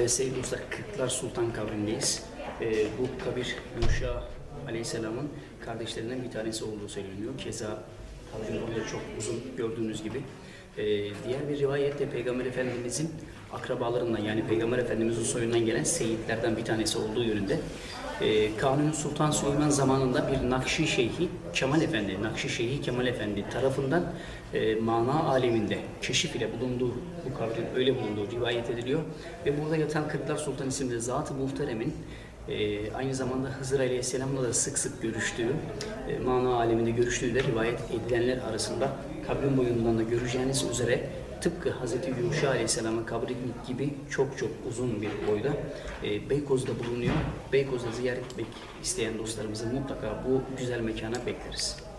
Evet sevgili dostlar, Kırklar Sultan kabrindeyiz. Ee, bu kabir Yuşa Aleyhisselam'ın kardeşlerinden bir tanesi olduğu söyleniyor. Keza kabrin boyu da çok uzun gördüğünüz gibi. Ee, diğer bir rivayette Peygamber Efendimizin akrabalarından yani Peygamber Efendimizin soyundan gelen seyitlerden bir tanesi olduğu yönünde. Ee, Kanuni Sultan Süleyman zamanında bir Nakşi Şeyhi Kemal Efendi, Nakşi Şeyhi Kemal Efendi tarafından e, mana aleminde keşif ile bulunduğu, bu kabrin öyle bulunduğu rivayet ediliyor. Ve burada yatan Kırklar Sultan isimli Zat-ı Muhterem'in e, aynı zamanda Hızır Aleyhisselam'la da sık sık görüştüğü, e, mana aleminde görüştüğü de rivayet edilenler arasında kabrin boyundan da göreceğiniz üzere tıpkı Hz. Yuşa Aleyhisselam'ın kabri gibi çok çok uzun bir boyda e, Beykoz'da bulunuyor. Beykoz'da ziyaret etmek isteyen dostlarımızı mutlaka bu güzel mekana bekleriz.